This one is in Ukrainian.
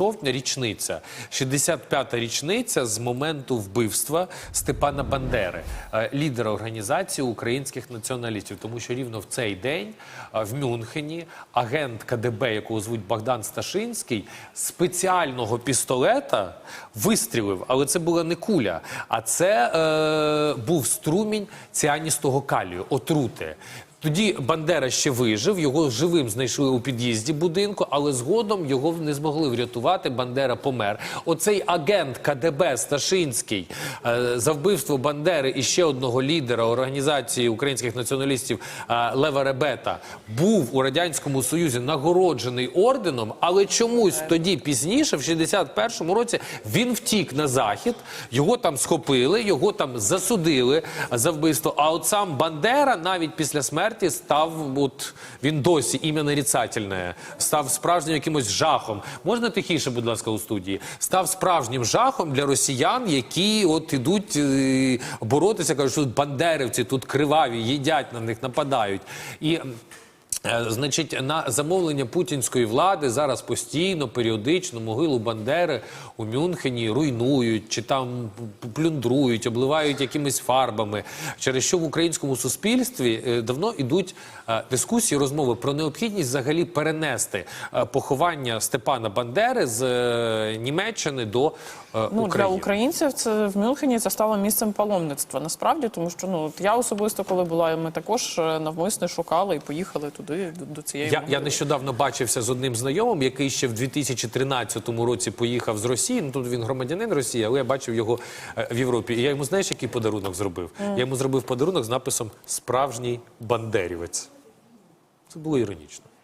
Жовтня річниця, 65-та річниця з моменту вбивства Степана Бандери, е, лідера організації українських націоналістів. Тому що рівно в цей день е, в Мюнхені агент КДБ, якого звуть Богдан Сташинський, спеціального пістолета вистрілив, але це була не куля, а це е, був струмінь ціаністого калію, отрути. Тоді Бандера ще вижив, його живим знайшли у під'їзді будинку, але згодом його не змогли врятувати. Бандера помер. Оцей агент КДБ Сташинський е, за вбивство Бандери і ще одного лідера організації українських націоналістів е, Лева Ребета був у радянському союзі нагороджений орденом, але чомусь тоді пізніше, в 61-му році, він втік на захід. Його там схопили, його там засудили за вбивство. А от сам Бандера навіть після смерті став, от він досі ім'я нарицательне, став справжнім якимось жахом. Можна тихіше, будь ласка, у студії? Став справжнім жахом для росіян, які от ідуть е, боротися, кажуть, що тут бандерівці, тут криваві, їдять на них, нападають. І Значить, на замовлення путінської влади зараз постійно, періодично могилу Бандери у Мюнхені руйнують чи там плюндрують, обливають якимись фарбами. Через що в українському суспільстві е, давно йдуть е, дискусії, розмови про необхідність взагалі перенести е, поховання Степана Бандери з е, Німеччини до е, Ну, для українців це в Мюнхені це стало місцем паломництва. Насправді, тому що ну я особисто, коли була, ми також е, навмисно шукали і поїхали туди до, до цієї Я, я нещодавно бачився з одним знайомим, який ще в 2013 році поїхав з Росії. Ну тут він громадянин Росії, але я бачив його е, в Європі. І я йому знаєш, який подарунок зробив? Я йому зробив подарунок з написом Справжній бандерівець. Це було іронічно.